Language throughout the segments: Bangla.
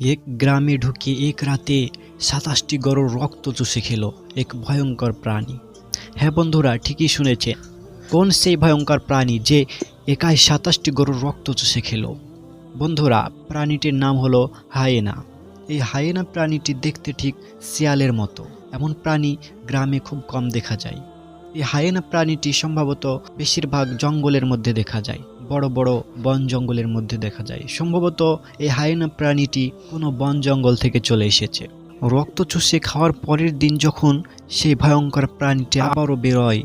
এক গ্রামে ঢুকে এক রাতে সাতাশটি গরুর রক্ত চুষে খেলো এক ভয়ঙ্কর প্রাণী। হ্যাঁ বন্ধুরা, ঠিকই শুনেছে। কোন সেই ভয়ঙ্কর প্রাণী যে একাই সাতাশটি গরুর রক্ত চুষে খেলো? বন্ধুরা, প্রাণীটির নাম হলো হায়েনা। এই হায়েনা প্রাণীটি দেখতে ঠিক শিয়ালের মতো। এমন প্রাণী গ্রামে খুব কম দেখা যায়। এই হায়েনা প্রাণীটি সম্ভবত বেশিরভাগ জঙ্গলের মধ্যে দেখা যায়। বড় বড় বন জঙ্গলের মধ্যে দেখা যায়। সম্ভবত এই হায়েনা প্রাণীটি কোনো বন জঙ্গল থেকে চলে এসেছে। রক্ত চুষে খাওয়ার পরের দিন যখন সেই ভয়ঙ্কর প্রাণীটি আবারও বেরোয়,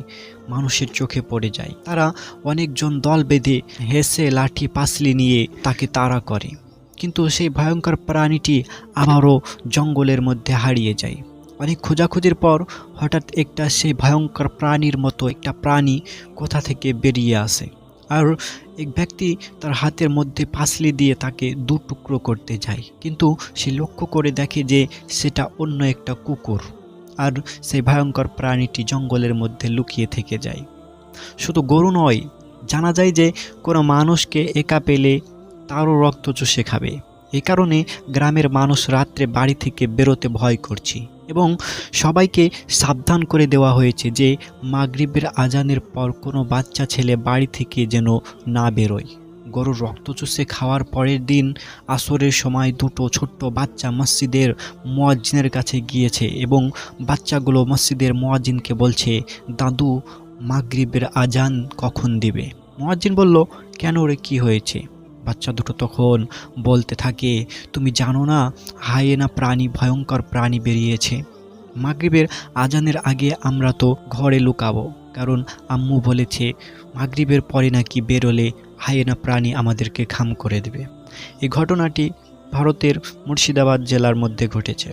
মানুষের চোখে পড়ে যায়। তারা অনেকজন দল বেঁধে হেসে লাঠি পাসলি নিয়ে তাকে তাড়া করে। কিন্তু সেই ভয়ঙ্কর প্রাণীটি আবারও জঙ্গলের মধ্যে হারিয়ে যায়। অনেক খোঁজাখুঁজির পর হঠাৎ একটা সেই ভয়ঙ্কর প্রাণীর মতো একটা প্রাণী কোথা থেকে বেরিয়ে আসে। আর এক ব্যক্তি তার হাতের মধ্যে পাসলি দিয়ে তাকে দু টুকরো করতে যায়। কিন্তু সে লক্ষ্য করে দেখে যে সেটা অন্য একটা কুকুর আর সেই ভয়ঙ্কর প্রাণীটি জঙ্গলের মধ্যে লুকিয়ে থেকে যায়। শুধু গরু নয়, জানা যায় যে কোনো মানুষকে একা পেলে তারও রক্ত চুষে খাবে। এ কারণে গ্রামের মানুষ রাত্রে বাড়ি থেকে বেরোতে ভয় করছে। সবাইকে সাবধান করে দেওয়া হয়েছে যে মাগরিবের আজানের পর কোনো বাচ্চা ছেলে বাড়ি থেকে যেন না বেরোয়। গরুর রক্ত চুষে খাওয়ার পরের দিন আসরের সময় দুটো ছোট্ট বাচ্চা মসজিদের মোয়াজ্জিনের কাছে গিয়েছে এবং বাচ্চাগুলো মসজিদের মোয়াজ্জিনকে বলছে, দাদু, মাগরিবের আজান কখন দিবে? মোয়াজ্জিন বলল, কেন রে, কী হয়েছে? বাচ্চা দুটো তখন বলতে থাকে, তুমি জানো না, হায়েনা প্রাণী ভয়ঙ্কর প্রাণী বেরিয়েছে। মাগরীবের আজানের আগে আমরা তো ঘরে লুকাবো। কারণ আম্মু বলেছে, মাগরীবের পরে নাকি বেরোলে হায়েনা প্রাণী আমাদেরকে খাম করে দেবে। এই ঘটনাটি ভারতের মুর্শিদাবাদ জেলার মধ্যে ঘটেছে।